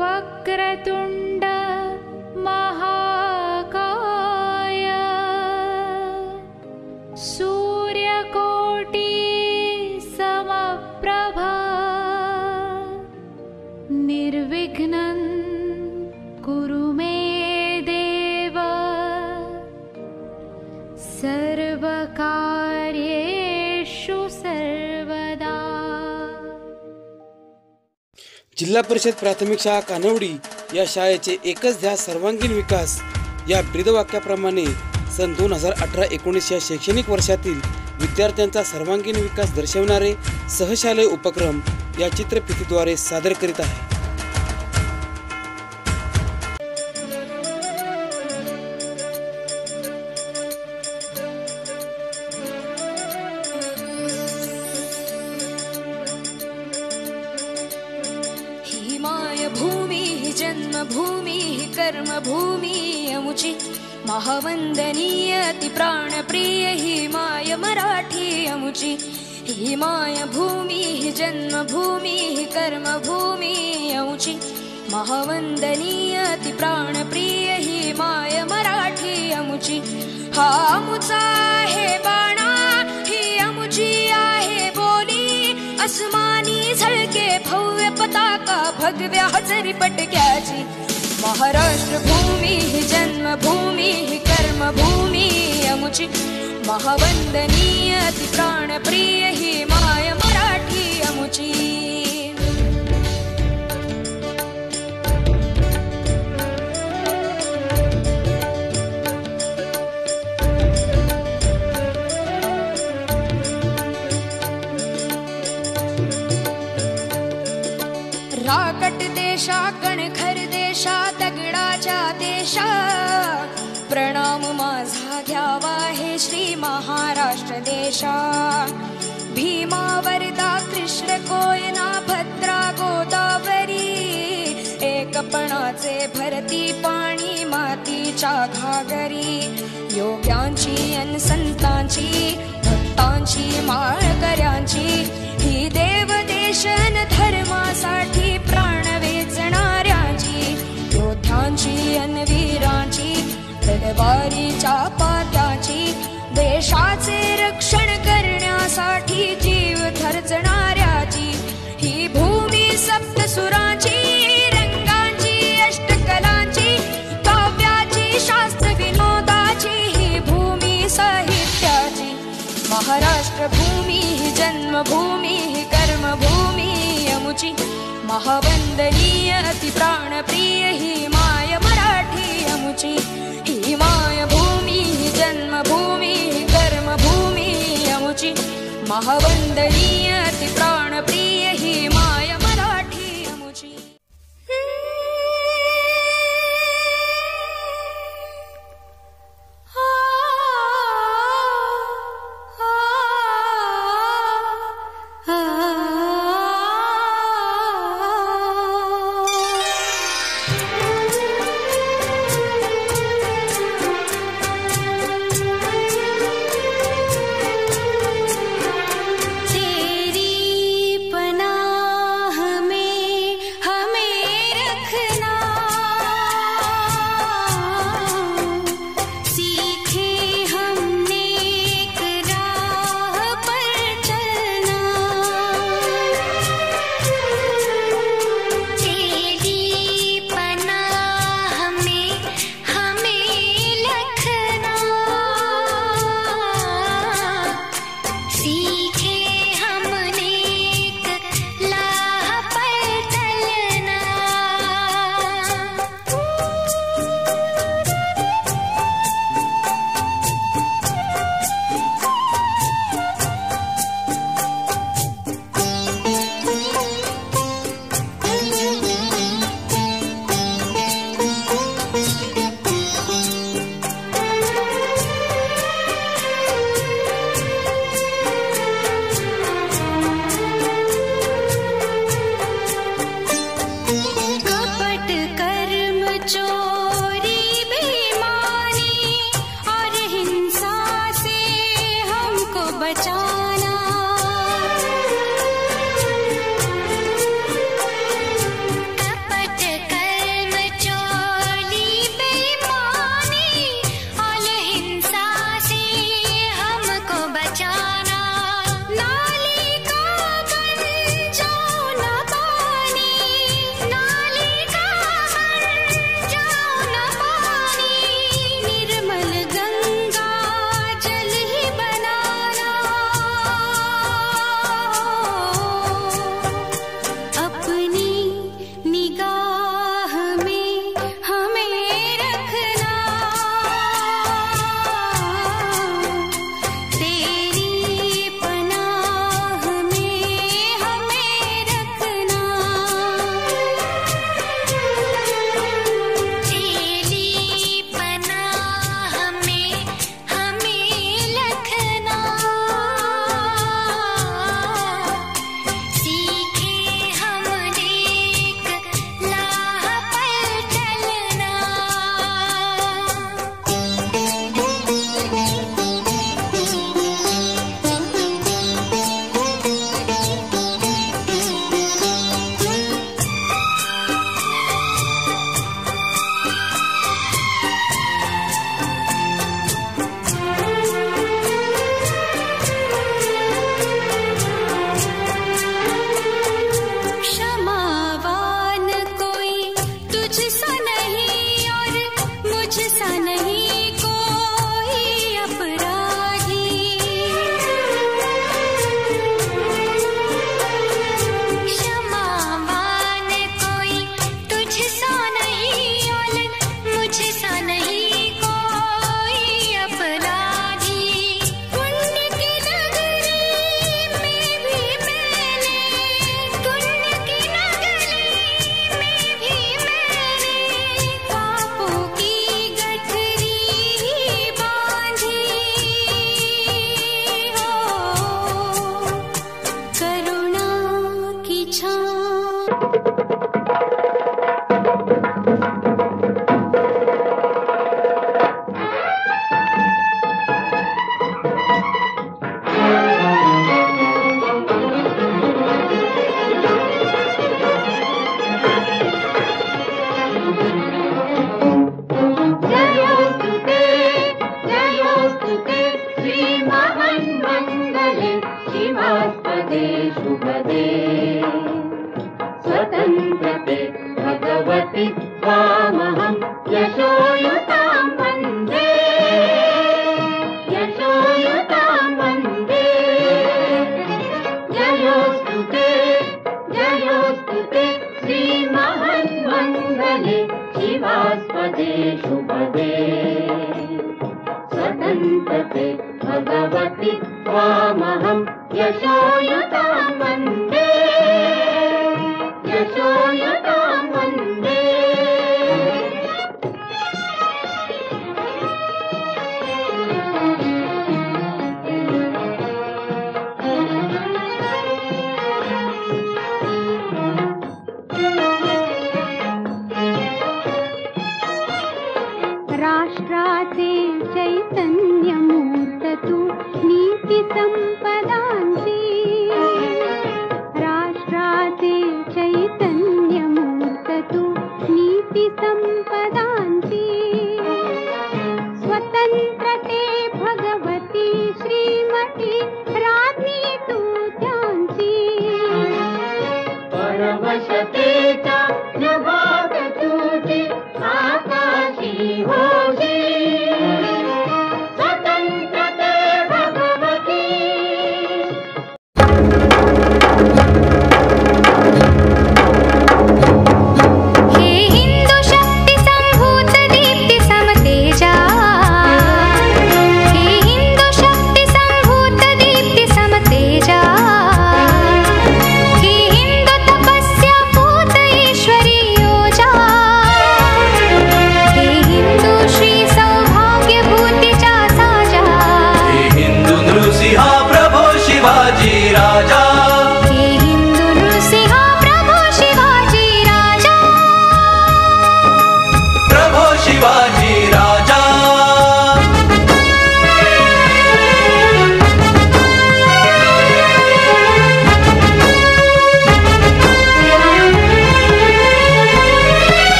वक्रतुण्ड महाकाय। सूर्यकोटि समप्रभा। निर्विघ्नं कुरु मे देव। सर्वकार्येषु जिल्हा परिषद प्राथमिक शाळा कानवडी या शाळेचे एकच ध्यास सर्वांगीण विकास या ब्रीदवाक्याप्रमाणे सन दोन हजार अठरा एकोणीस या शैक्षणिक वर्षातील विद्यार्थ्यांचा सर्वांगीण विकास दर्शवणारे सहशालेय उपक्रम या चित्रफितीद्वारे सादर करीत आहे. अति प्राणप्रिय हिमाय मराठी अमुचि। हिमाय भूमिः जन्मभूमिः कर्मभूमिः अमुचि। महावन्दनीय अति प्राणप्रिय हिमाय मराठी अमुचि। हा अमुचा आहे बाणा ही अमुची आहे बोली। अस्मानी झळके भव्य पताका भगव्या हजरी पटक्याची महाराष्ट्र भूमी ही जन्मभूमी कर्मभूमी अमुची महावंदनीय अति प्राणप्रिय ही माय मराठी अमुची श्री महाराष्ट्र देशा। भीमा वरदा कृष्ण कोयना भद्रा गोदावरी एकपणाचे भरती पाणी मातीच्या घागरी। योग्यांची अन संतांची, भक्तांची, माळकऱ्यांची। ही देव देशन धर्मासाठी प्राण वेचणाऱ्यांची। योद्ध्यांची अन वीरांची तलवारीच्या Mahabali. राष्ट्राते नीतिसम्पदांसि राष्ट्राते चैतन्यमूततु नीतिसम्पदांसि स्वतन्त्रते भगवती श्रीमती राज्ञी तु ध्यांसि परमशते च